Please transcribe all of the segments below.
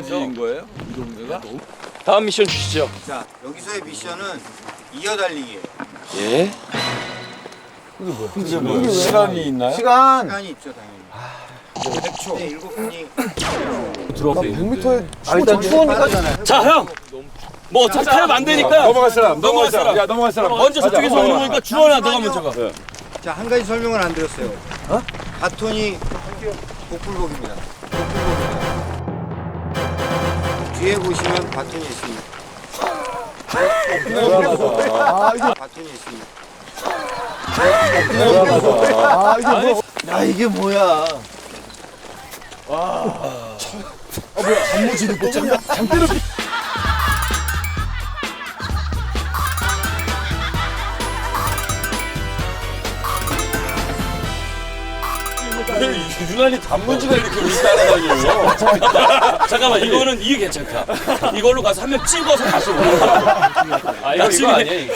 나우라지인 거예요? 이 동네가? 다음 미션 주시죠. 자, 여기서의 미션은 이어 달리기예요. 예. 이게 뭐 시간이 있나요? 시간 시간이 있죠, 당연히. 100초. 네, 일곱 분이 들어오세요. 100m에 아, 일단 추우니까 자, 형. 뭐 어차피 타면 안 되니까 넘어갈 사람, 넘어갈 사람. 야, 넘어갈 사람. 먼저 저쪽에서. 오는 거니까 주원아 너가 먼저 가. 자, 한 가지 설명을 안 드렸어요. 바톤이 복불복입니다. 복불복입니다. 뒤에 보시면 바톤이 있습니다. 바톤이 있습니다. 아 이게 뭐야 유난히 단무지가 이렇게 우리 따라다녀요. 잠깐만, 이거는 이게 괜찮다. 이걸로 가서 한 명 찍어서 다시 오는 거야. 아 이거 이거 아니에요.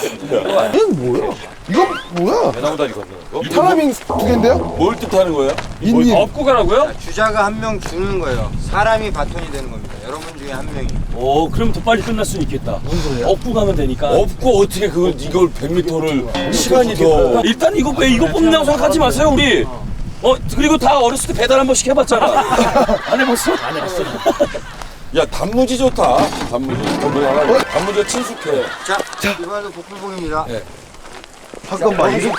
이건 뭐야 이건 뭐야 나무다리 건너. 어? 타라밍 두 개인데요? 뭘 뜻하는 거예요? 인님 업고 가라고요? 주자가 한 명 주는 거예요. 사람이 바톤이 되는 겁니다. 여러분 중에 한 명이. 오, 그럼 더 빨리 끝날 수 있겠다. 업고 가면 되니까. 없고 어떻게 그걸 이걸 100m를 시간이 더 일단 이거 왜 이거 뽑는다고 생각하지 마세요 우리. 어 그리고 다 어렸을 때 배달 한 번씩 해봤잖아. 안 해봤어? 안 해봤어. 야, 단무지 좋다. 단무지. 단무지 하나. 단무지가 친숙해. 자, 이번에도 복불복입니다. 잠깐만 이게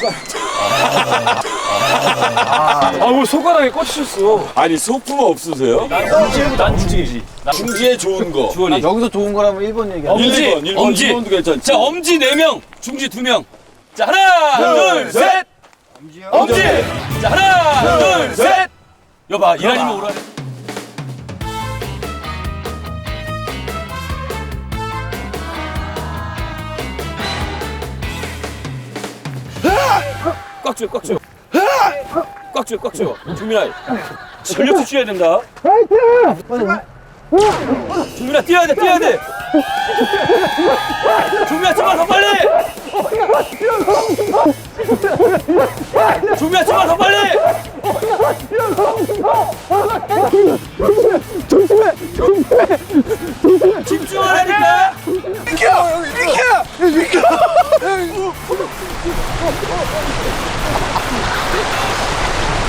아우 손가락에 꽂히셨어. 아니, 소품 없으세요? 중지, 난 중지지. 중지에 좋은 거. 주원이. 여기서 좋은 거라면 1번 얘기야 엄지, 1번, 1번, 엄지. 1번도 괜찮지. 자 엄지 네 명, 중지 두 명. 자 하나, 둘, 셋. 엄지요. 엄지. 자 하나, 둘, 셋. 여봐 이란이면 오라. 꽉 쥐어, 꽉 쥐어. 꽉 쥐어, 꽉 쥐어. 주민아, 전력수 취해야 된다. 주민아 뛰어야 돼, 뛰어야 돼. 주민아 좀만 더 빨리. 좀만 더 빨리. 집중하라니까.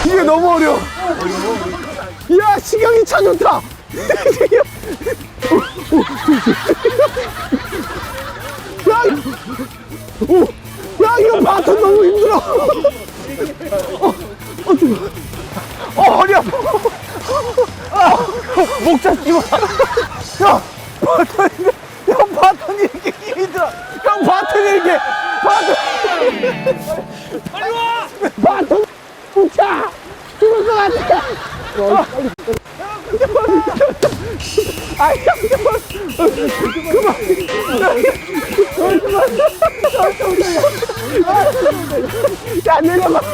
이게 너무 어려워 야 시경이 차 좋다 야, 이- 오, 야 이거 바톤 너무 힘들어. 어, 어, 좀- 어 허리 아파 아, 목 잡지 마 야 바톤이 형 바톤이 이렇게 힘들어. 형 바톤이 이렇게. 바톤 빨리 와. 바톤 자 죽을 것 같아. 아 그만 야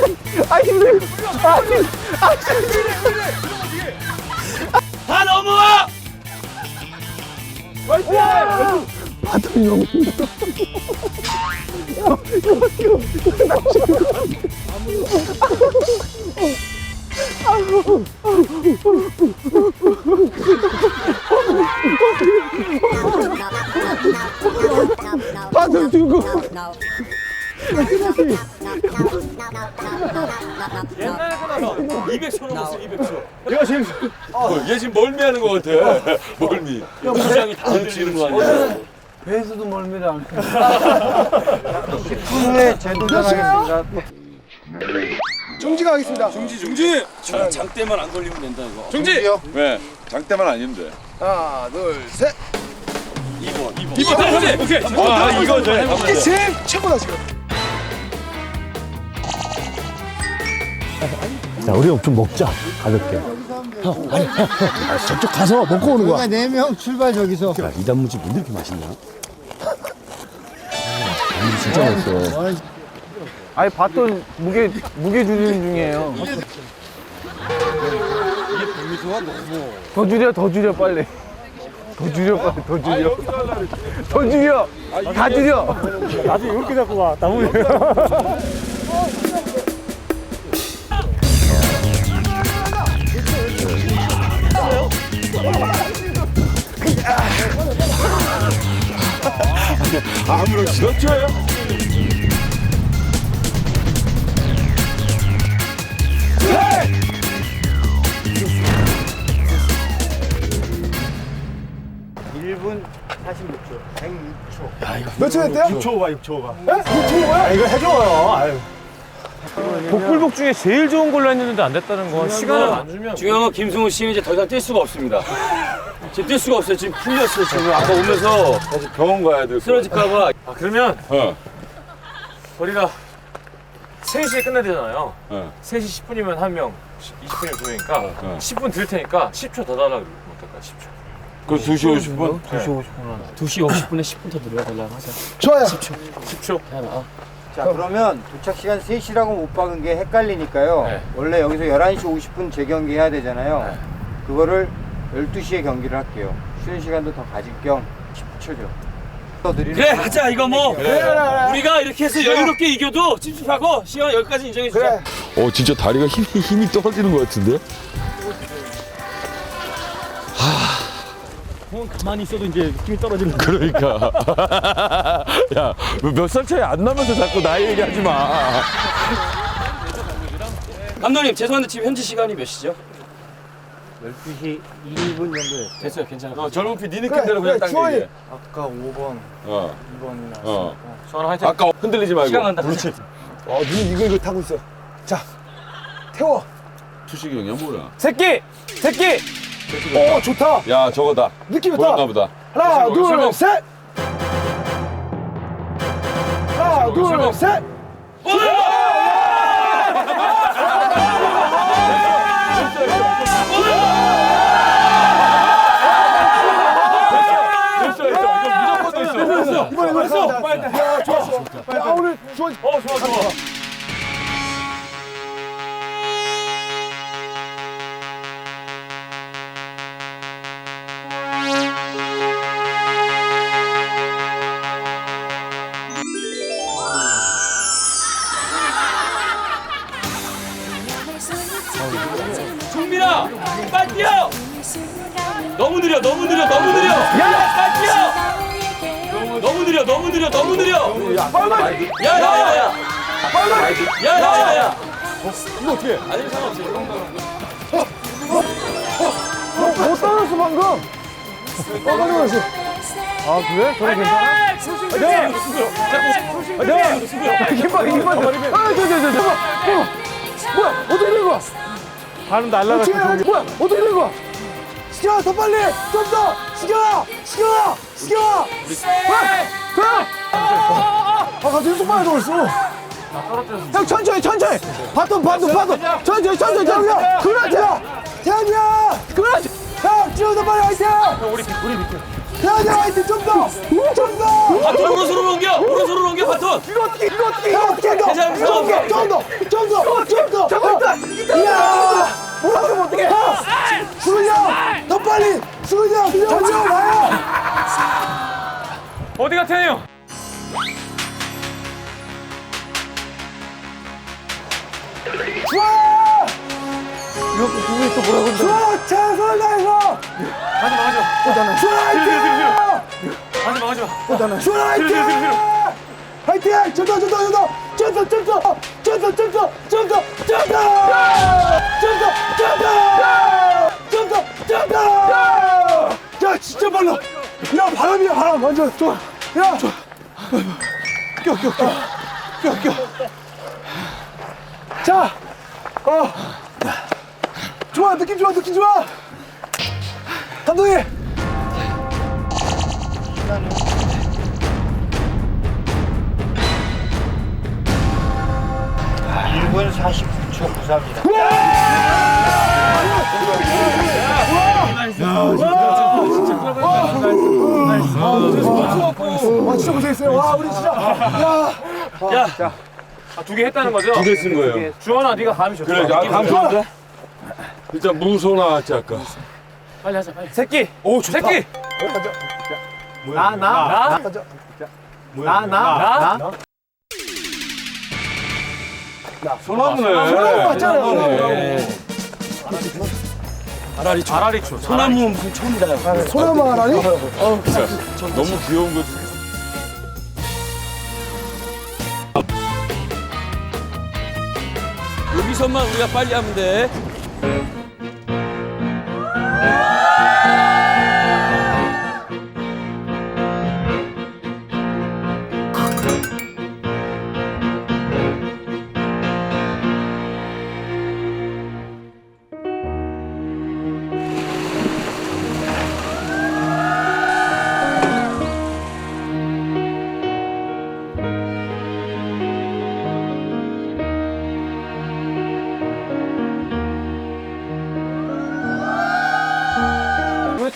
옛날에 끊어서 200초 넘었어 200초. 어, 얘 지금 멀미하는 것 같아. 멀미. 부장이 다 흔들리는 거 아니야? 배수도 멀미를 안 후에 재도전하겠습니다. 중지가겠습니다 중지, 중지. 장, 장 때만 안 걸리면 된다 이거. 중지요. 왜? 장대만 아니면 돼. 하나 둘 셋 2번 2번. 2번 오케이. 아, 이거 저 이게 제일 최고다 지금 자, 우리 좀 먹자. 가볍게. 형, 아니, 형, 형. 아, 저쪽 가서 먹고 오는 거야. 네명 출발 저기서. 야, 이 단무지 왜 이렇게 맛있냐? 아, 진짜 맛있어. 아니 바톤 무게 무게 줄이는 중이에요. 더 줄여 더 줄여 빨리. 더 줄여 빨리 더 줄여. 더 줄여. 다 줄여. 나도 이렇게 잡고 와. 나무에. 아무렇지 몇 초예요? 일분 46초, 106초. 몇초 했대요? 6초가 6초가. 에? 6초가? 아, 이거 해줘요. 아유. 복불복 중에 제일 좋은 걸로 했는데 안 됐다는 건 시간을 안 주면 중요한 건 김승우 씨는 이제 더 이상 뛸 수가 없습니다. 지금 뛸 수가 없어요. 지금 풀렸어요. 지금 아까 오면서 다시 병원 가야 될 거. 쓰러질까봐. 아 그러면 어. 우리가 3시에 끝내야 되잖아요 어. 3시 10분이면 한 명 20분이면 두 명이니까 어. 10분 들 테니까 10초 더 달라고 그러면 어떨까 10초 그 2시 50분? 2시 50분에 10분 더 늘려 달라고 하자. 좋아요. 10초 자, 그러면 도착 시간 3시라고 못 박은 게 헷갈리니까요. 네. 원래 여기서 11시 50분 재경기 해야 되잖아요. 네. 그거를 12시에 경기를 할게요. 쉬는 시간도 더 가질 겸 10초죠. 더 드리는 그래 거. 하자 이거 뭐 우리가 이렇게 해서 여유롭게 이겨도 찝찝하고 시간 여기까지 인정해 주자. 어 진짜 다리가 힘이 힘이 떨어지는 것 같은데? 가만히 있어도 이제 힘이 떨어지는 그러니까 야몇 살 차이 안 나면서 자꾸 나이 얘기하지 마. 감독님 죄송한데 지금 현지 시간이 몇 시죠? 12시 2분 정도 됐어요. 됐어요 괜찮아. 어, 젊은 피 네 느낌대로 그냥 그래, 딱 주원이. 얘기해. 아까 5번, 어, 2번이 나왔으니까. 어. 저는 하여튼 아까 흔들리지 말고. 시간 간다. 그렇지. 어, 눈이 이거 이거 타고 있어. 자, 태워. 투식이 형이야 뭐야? 새끼! 새끼! 오, 좋다. 야 저거다. 느낌 보였나 좋다. 보다. 하나, 설명, 설명. 둘, 셋. 하나, 둘, 설명. 셋. 됐어 됐어. 어 좋아 좋아 종민아 빨리 뛰어. 너무 느려 너무 느려 너무 느려. 너무 느려 너무 느려. 야야야야. 야야야야. 이거 어떻게? 아니 상관없어. 이 정도는. 못 따랐어 방금. 어, 방금 왔어. 아 그래? 저래 괜찮아? 네. 네. 김밥 김밥. 아, 저저저 저. 어, 뭐야? 어떻게 된 거야? 발음 날라갔어 어떻게 된 거야? 어떻게 된 거야? 시경아 더 빨리 좀 더. 시경아, 시경아, 시경아. 가, 가. 아 갑자기 손발에 넣었어. 형 천천히 천천히 바톤 바톤 바톤 천천히 천천히 천천히 그렇지 태현이야 그렇지 형더 빨리 화이팅 우리 우리 밑에 태현이 화이팅 좀 더 좀 더 바톤 오른손으로 옮겨 오른손으로 옮겨 바톤. 이거 어떻게 이거 어떻게 형 어떻게 괜찮아, 괜찮아. 더좀 더 좀 더 좀 더 이야 뭐라고 어떻게 수근이 형더 빨리 수근이 형 천천히 와요 어디 갔대요? 좋아! 이거 그게 또 뭐라고 그러죠? 좋아! 최선다에서! 맞아 맞아. 오잖아. 슈라이팅! 맞아 맞아. 오잖아. 슈라이팅! 화이팅! 점수 점수 점수! 점수 점수! 점수 점수! 점수! 완전 좋아 야 좋아 껴 껴 껴 껴 껴 자 어. 좋아 느낌 좋아 느낌 좋아 감독님 1분 49초 94입니다. 와 진짜 고생했어요. 와 우리 진짜. 야. 아, 두 개 했다는 거죠? 두 개 쓴 거예요. 주원아 네가 감이 좋다. 그래, 아, 감 좋은데? 일단 무소나 하지 아까. 빨리 하자 빨리. 새끼. 오 좋다. 새끼. 나, 나, 나, 나, 나, 나. 소나무네. 맞잖아요. 아라리초. 아라리초. 소나무 무슨 처음이다. 아, 소나무 아라리? 어, 어. 너무 귀여운 거지. 여기서만 우리가 빨리 하면 돼.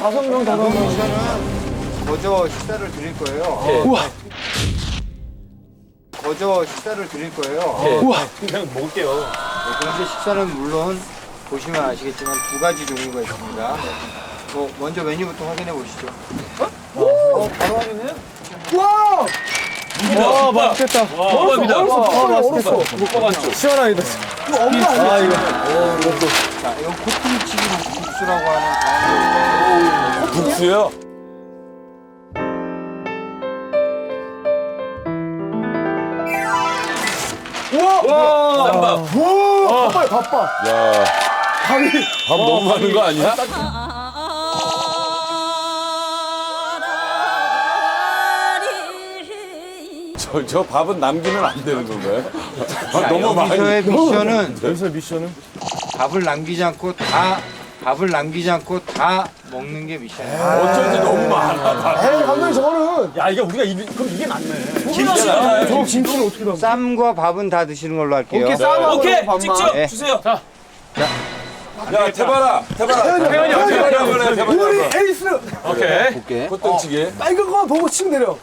다섯 명 다섯 명. 미션은 거저 식사를 드릴 거예요. 예. 우와. 거저 식사를 드릴 거예요. 예. 우와. 네, 그런데 식사는 물론 보시면 아시겠지만 두 가지 종류가 있습니다. 뭐 먼저 메뉴부터 확인해 보시죠. 와. 와, 맛있겠다. 와, 밥이다. 아, 맛있겠어. 못 가봤죠. 시원하겠다. 이거 엄마 아니야? 자, 이거 코팅치기 국수라고 하는 강원도 국수요? 우와. 쌈밥. 우와. 바빠요 바빠. 야, 밥이. 밥 너무 많은 거 아니야? 저, 저 밥은 남기면 안 되는 건가요? 아, 너무 많이. 여기서의 미션은 여기서 미션은? 밥을 남기지 않고 다 밥을 남기지 않고 다 먹는 게 미션이에요. 어쩐지 너무 많아. 에이 감독님 저거는 야 이게 우리가 이 그럼 이게. 김치잖아요. 저 김치를 어떻게 담? 쌈과 밥은 다 드시는 걸로 할게요. 오케이 쌈하고 오케이, 밥만. 직접 네. 주세요. 야, 태바라, 태바라. 태바라, 태바라, 그래, 태바라. 우리 에이스 오케이. 볼게. 꽃등치기. 빨간 거만 보고 치면 돼요.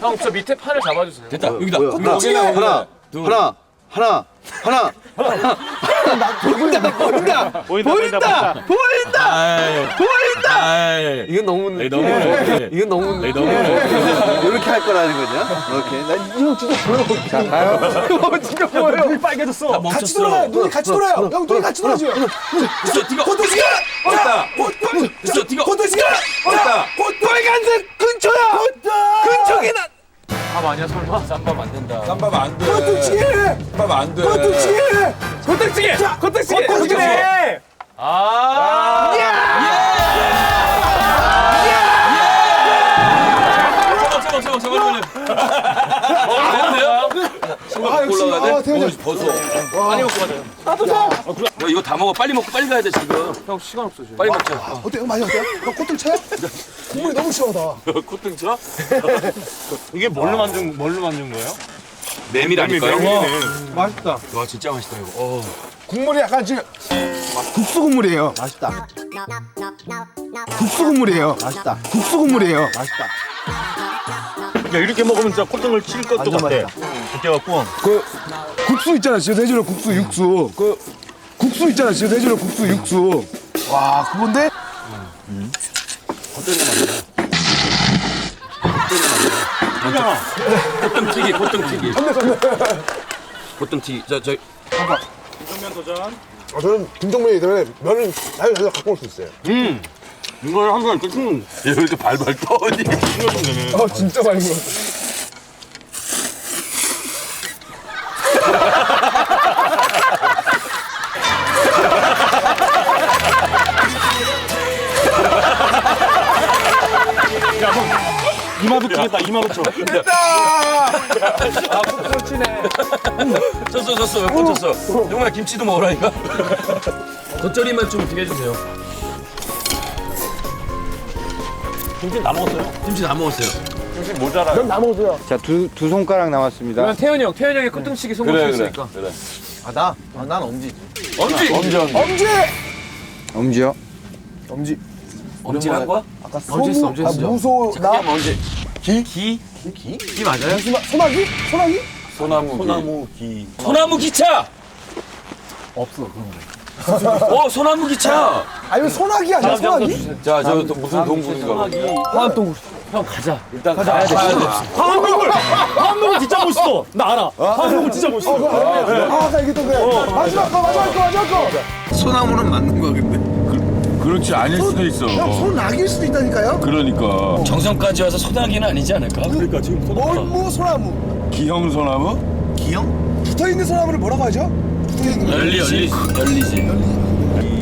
형저 밑에 판을 잡아주세요. 됐다. 여기다. 여기는 하나, 하나, 하나, 하나. 보인다 보인다 보인다 보인다 보인다. 이건 너무 에이, 너무 그래. 이건 너무 에이, 너무 그래. 이렇게 할 거라는 거냐? 오케이. 나 이형 진짜 보여. 자, 가요. 진짜 보여. 눈이 빨개졌어. 다 같이 돌아가요. 멈췄어. 눈이 같이 돌아요. 형 눈이 같이 돌아죠. 됐어, 뛰어. 고토시가. 됐다. 됐어, 뛰어. 고토시가. 됐다. 빨간색 근처야. 근처긴 한. 밥 아니야 설마? 쌈밥 안 된다. 쌈밥 안 돼. 고토치기. 쌈밥 안 돼. 고토치기. 고등찌개 고등찌개 고등찌개. 아. 제발, 제발, 제발, 제발. 어, 되는데요? 아 역시 올라가야 아 돼? 태현이. 어, 벗어. 많이 먹고 가자. 야, 이거 다 먹어. 빨리 먹고 빨리 가야 돼, 지금. 형 시간 없어 지금. 빨리 먹자. 어때요? 많이 어때요? 형 꽃들 차요? 국물이 너무 시원하다. 코등쳐? 이게 뭘로 만든 뭘로 만든 거예요? 메밀 아닐까요? 맛있다. 와, 진짜 맛있다, 이거. 어. 국물이 약간 지금 국수 국물이에요. 맛있다. 국수 국물이에요. 맛있다. 국수 국물이에요. 맛있다. 야 이렇게 먹으면 진짜 콧등을 칠 것도 같아. 이 렇게 갖고 그 국수 있잖아. 집에서 해주는 국수 육수. 그 국수 있잖아. 집에서 해주는 국수 육수. 와 그건데? 코등튀기, 코등튀기. 코등튀기. 자, 저, 아, 저는 김정민이 때문에 면을 잘, 잘 갖고 올 수 있어요. 이걸 한번 이렇게 좀얘왜 이렇게 발발 떠니? 아 진짜 많이 먹었어. 이마도 튀겠다 이마도 쳐. 쳤어, 쳤어. 몇번 쳤어. 영훈아, 김치도 먹으라니까. 겉절이만 좀 어떻게 해주세요. 김치 다 먹었어요? 김치 다 먹었어요. 김치 모자라. 면 남으세요. 자, 두, 두 손가락 남았습니다. 그러면 태현이 형, 태현이 형이 코등치기 그래, 그래. 성공했으니까. 그래. 엄지! 엄지. 엄지요? 엄지. 엄지란 거야? 아까 엄지 했어, 소무, 엄지 아, 했어. 무소 나 엄지. 기? 기? 기? 기 맞아요? 소나, 소나기? 소나기? 소나무. 소나무 기. 소나무 기차! 없어, 그런 거. 어, 소나무 기차! 아니면 소나기 아니야 소나기? 자, 저또 무슨 동굴인가? 화암동굴. 형 가자. 일단 가야 돼. 화암동굴. 화암동굴 진짜 멋있어. 나 알아. 화암동굴 진짜 멋있어. 아 아까 얘기했던 그 마지막 거 마지막 거 마지막 거. 소나무는 맞는 거야 근데. 그렇지, 아닐 수도 있어. 형 소나기일 수도 있다니까요. 그러니까. 정성까지 와서 소나기는 아니지 않을까? 그러니까 지금 멀무 소나무. 기형 소나무? 기형? 붙어 있는 소나무를 뭐라고 하죠? 열리지 열리지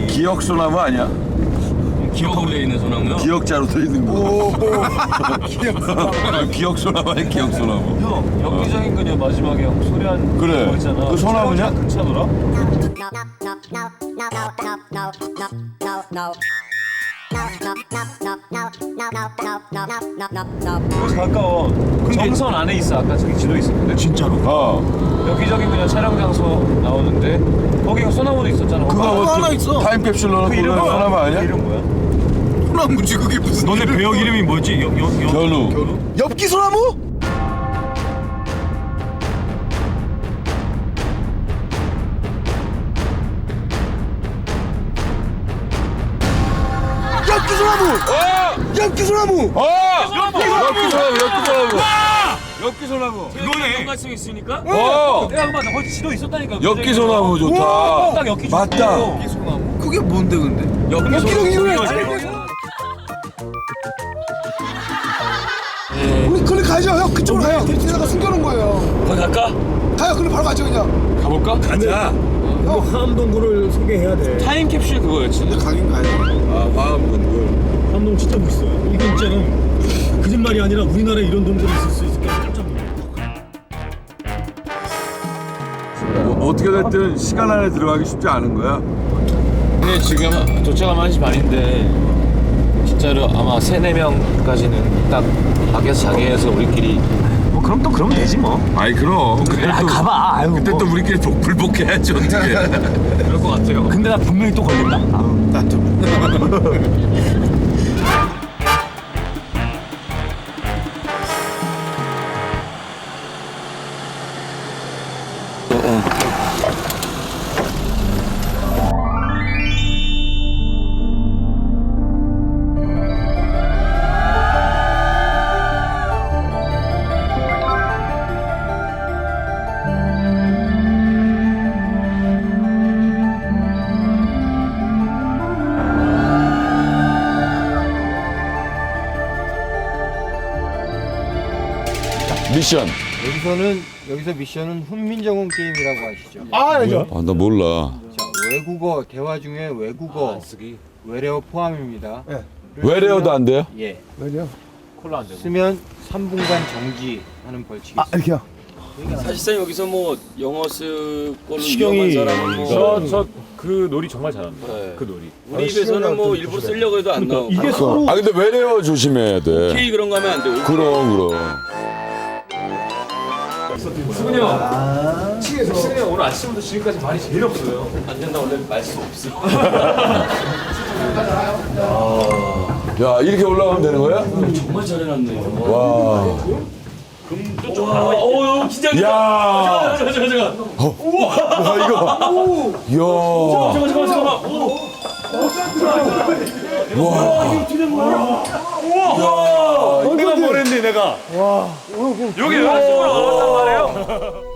기억 소나무 아니야? 기억하고 돼 있는 소나무요? 기억자로 돼 있는 거. 기억 소나무 아니야? 기억 소나무. 형 엽기적인 그녀 마지막에 형 소리한 그래. 거 있잖아. 그 소나무냐? 괜찮더라? 그래서 가까워. 정선 안에 있어. 아까 저기 지도 있었는데. 진짜로? 어. 엽기적인 그녀 촬영 장소 나오는데 거기가 소나무도 있었잖아. 그거 뭐 하나 있어. 타임캡슐 넣어놓고 그 이름 그러는 뭐야? 소나무 아니야? 그 이름 뭐야? 소나무지 그게 무슨 너네 배역 이름이 뭐지? 여, 여, 여, 견우. 엽기 소나무? 엽기 소나무! 엽기 소나무! 어! 엽기 소나무, 엽기 소나무. 엽기 소나무. 그거네 연관성 있으니까 어! 내가 맞아. 거기 지도 있었다니까. 엽기 소나무 좋다. 딱 엽기 맞다. 그게 뭔데 근데 엽기적인 그래! 우리 그래 가죠 형 그쪽으로 가요 데리다가 숨겨놓은 거예요 거기 갈까? 가요 그럼 바로 가죠 그냥 가볼까? 가자 화암동굴을 소개해야 돼. 타임캡슐 그거였지 가긴 가요 아, 화암군굴. 화암동 진짜 멋있어요. 이게 진짜는 거짓말이 아니라 우리나라에 이런 동굴이 있을 수 있을까 깜짝 놀랐어. 뭐, 어떻게 됐든 시간 안에 들어가기 쉽지 않은 거야. 근데 지금 도착하면 1시 반인데 진짜로 아마 3, 4명까지는 딱 밖에서 자기에서 우리끼리 뭐 그럼 또 그러면 되지 뭐. 아이, 그럼. 그때 또, 가봐. 아유, 그때 또 우리끼리 복- 불복해야지, 어떻게. 그럴 것 같아요. 근데 나 분명히 또 걸린다. 나도 미션. 여기서는 여기서 미션은 훈민정음 게임이라고 아시죠? 아 알죠 아, 나 몰라. 자, 외국어 대화 중에 외국어 외래어 포함입니다. 네. 외래어도 안 돼요? 예. 왜요? 콜라 안 되고. 쓰면 3분간 정지하는 벌칙이 아 있습니다. 이렇게요? 사실상 여기서 뭐 영어 쓰고는 시경이 위험한 사람은 뭐 저저 그 놀이 정말 잘한다. 네. 그 놀이. 우리 입에서는 뭐 일부러 쓰려고 해도 안 나오고 이게 서로 아, 근데 외래어 조심해야 돼. K 그런 거 하면 안 되고 그럼, 그럼. 수근이 형. 수근이 형 오늘 아침부터 지금까지 말이 제일 없어요. 안 된다 원래 말수 없어 야, 이렇게 올라가면 되는 거야? 정말 잘해놨네 와. 와, 어, 긴장된다 야. 잠깐 잠깐 잠깐 와, 이거. 이야. 잠깐 잠깐 잠깐 오 내가 뭘 했니 내가? 와. 여기 연습을 얻었단 말이에요.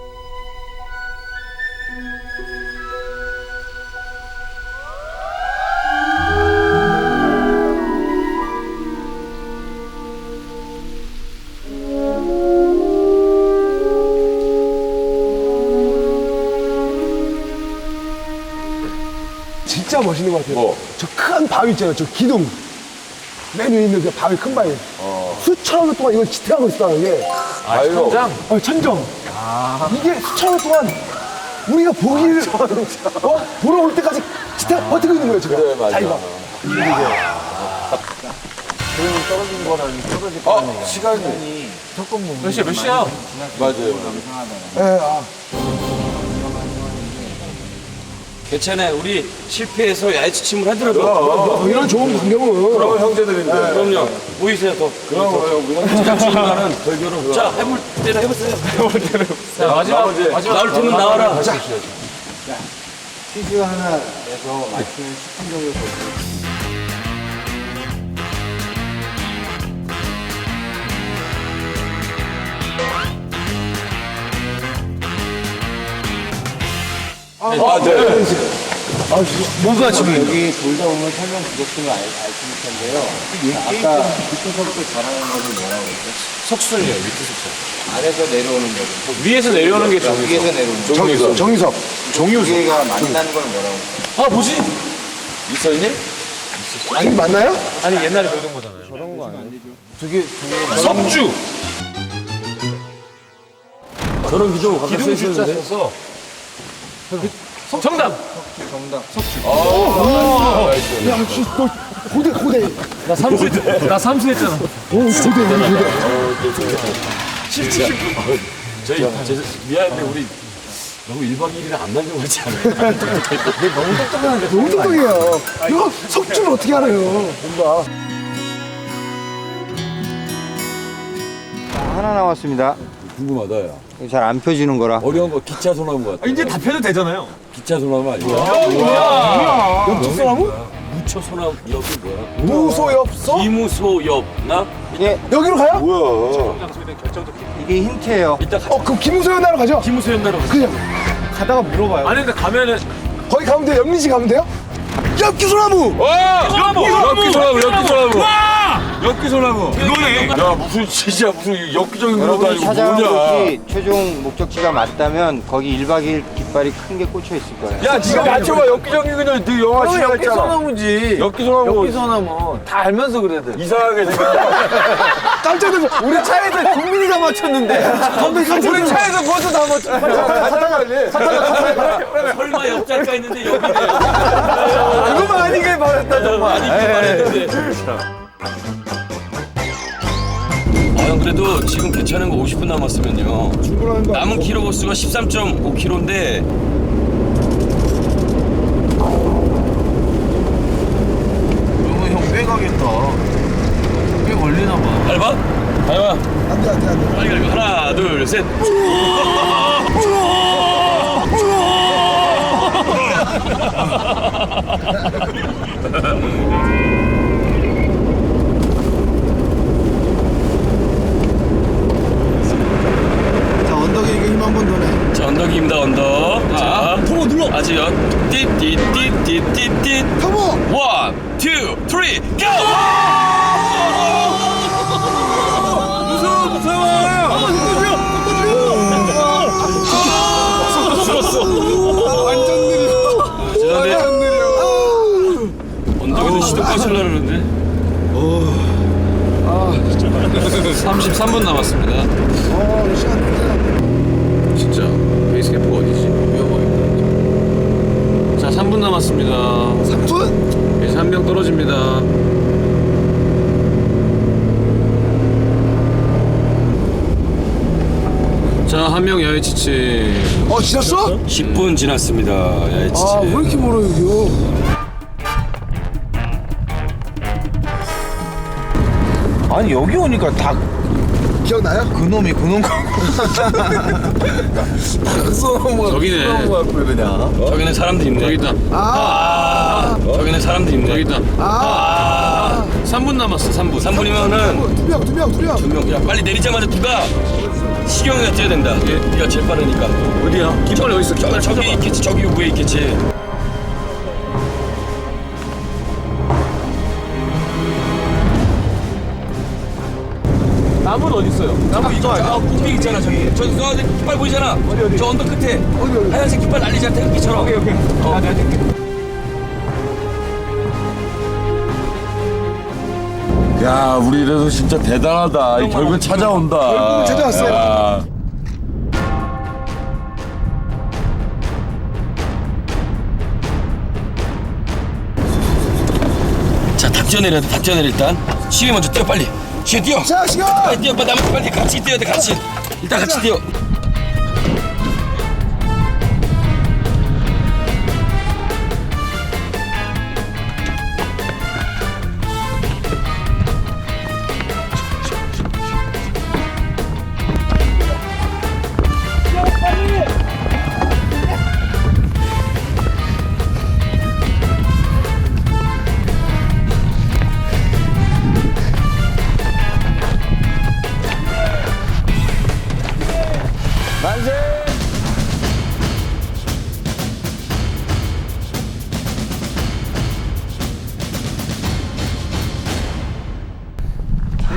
멋있는 것 같아요 뭐? 저 큰 바위 있잖아요 저 기둥 맨 위에 있는 그 바위 큰 바위 수천 년 동안 이걸 지탱하고 있었다는 게 아유. 어, 천정 이게 수천 년 동안 우리가 보기를 어? 보러 올 때까지 지탱 버티고 있는 거예요 지금 그래, 맞아. 자기가 아, 시간이. 몇 시야 몇 시야? 맞아요. 예, 아. 괜찮아 우리 실패해서 야외치침을 하더라도 어, 이런 좋은 광경은 그러면 형제들인데. 그럼요 모이세요 더 그럼, 우리가 자 주인만은 별교로 자 해볼 때나 해보세요 자, 마지막 마지막 나올 테면 나와라 퀴즈 하나 내서 맞추면 10분 정도 걸려요. 아, 네. 뭐가 지금 여기 돌다 보면 설명 부족증을 알, 아실 텐데요. 아까 밑에서부터 자라는 거를 뭐라고 했죠? 석술이요 밑에 석술. 아래서 내려오는 거죠. 위에서 내려오는 게 정유. 위에서 내려오는 거. 정희석. 두 개가 만나는 걸 뭐라고 했죠? 아 뭐지? 있었니? 아니, 맞나요? 아니 옛날에 배우던 거잖아요. 저런 거 아니에요? 석주. 저런 기둥 갖다 줄자 써서. 정답. 정답. 야, 씨, 너 고대, 고대. 나 삼수 나 삼수 했잖아. 오, 고대, 고대. 저희 제, 미안한데 우리 너무 1박 2일이나 안 같지 않아요? 너무 똑똑해요. 이거 석주를 어떻게 알아요? 뭔가. 하나 남았습니다. 궁금하다 야 잘 안 펴지는 거라. 어려운 거 기차 소나무 같아 이제 다 펴도 되잖아요. 기차 소나무 아니야? 역지소나무? 무초 소나무 여기 뭐야? 무소엽서? 이무소엽 나? 이게 여기로 가요? 뭐야 이게 힌트예요. 이따 가, 어, 그럼 김우소연 나러 가죠? 김무소엽 나로 그냥 가다가 물어봐요. 아니 근데 가면은 거기 가면 돼요? 영민 씨 가면 돼요? 엽기 소나무! 와! 여보! 엽기 소나무 엽기 소나무 엽기 소나무 이거네. 야 무슨 진짜 무슨 엽기적인 것도 여러분이 아니고 찾아온 뭐냐 곳이 최종 목적지가 맞다면 거기 1박 2일 깃발이 큰 게 꽂혀 있을 거예요. 야 니가 맞춰봐 엽기적인 그냥 너 영화 시작했잖아 소나무지. 엽기 소나무 소나무 다 알면서 그래야 돼. 이상하게 생겼다 깜짝 놀랐어. 우리 차에서 국민이가 맞췄는데. 우리 차에서 벌써 다 맞췄어. 설마 옆자리가 있는데 여기네 그거만 아니게 말했다 정말. 아니 그 말했는데 아 형 그래도 지금 괜찮은 거 50분 남았으면요. 거 남은 킬로거스가 13.5km인데 그러면 형 빼가겠다. 꽤 걸리나 봐. 밟아? 밟아 안 돼, 안 돼, 안 돼. 빨리 밟아 하나 둘셋 자, 언덕에 이거 힘 한 번 더네. 자 언덕입니다 언덕 눌러. 아직요 띠띠띠띠띠띠 터보! 원, 투, 쓰리, 고! 무서워, 무서워! 완전 느려. 죄송한데 완전 느려. 언덕에서 시동 꺼질라 그러는데 33분 남았습니다 어, 시간. 진짜 베이스 캠프가 어디지? 위험하게. 자 3분 남았습니다. 3분? 이제 한 명 떨어집니다. 자, 한 명 야외 지치. 어, 지났어? 10분 지났습니다 야이치 아, 왜 이렇게 멀어, 여기요? 아니, 여기 오니까 다 기억나요? 그놈이 그놈 저기네. 저기는 사람들 있네 저기 있다. 아, 저기는 사람들 있네 저기 있다. 아. 3분 남았어, 3분. 3분이면은 두 명, 두 명, 두 명. 두명 야 빨리 내리자마자 누가 시경이가 뛰어야 된다 얘, 네가 제일 빠르니까 어디야? 깃발 어디 있어? 저기, 저기 있겠지 저기 위에 있겠지 나무는 어디 있어요? 나무 이거 아 꼭대기 있잖아 저기. 저 깃발 보이잖아. 저 언덕 끝에. 하얀색 깃발 날리지 않다 햇빛처럼 오케이 오케이. 어. 야 우리 이래서 진짜 대단하다. 결국 찾아온다. 결국은 찾아왔어요. 야. 뛰어내려야 돼다 뛰어내려 일단. 시계 먼저 뛰어 빨리 Сидел, сидел, сидел, подам, 去掉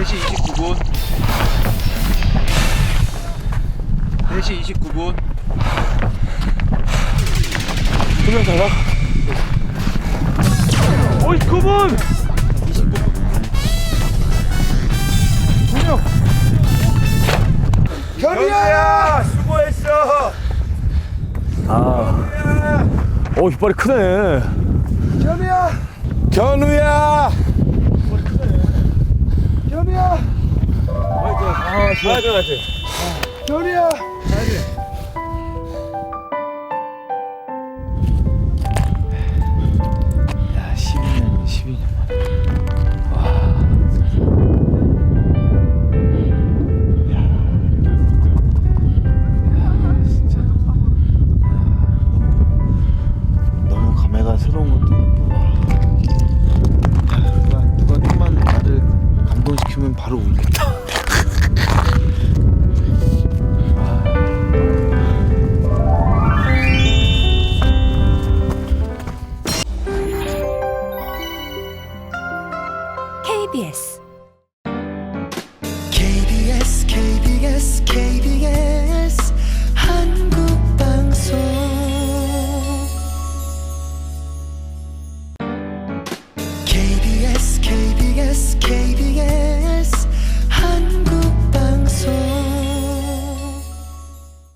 3시 29분. 3시 29분. 두명 달라 어이 9분! 29분 두명 현이야! 수고했어! 아. 어이 빨리 크네. 현우야! 견우야! 견우야 아, 화이팅 화이팅. 견우야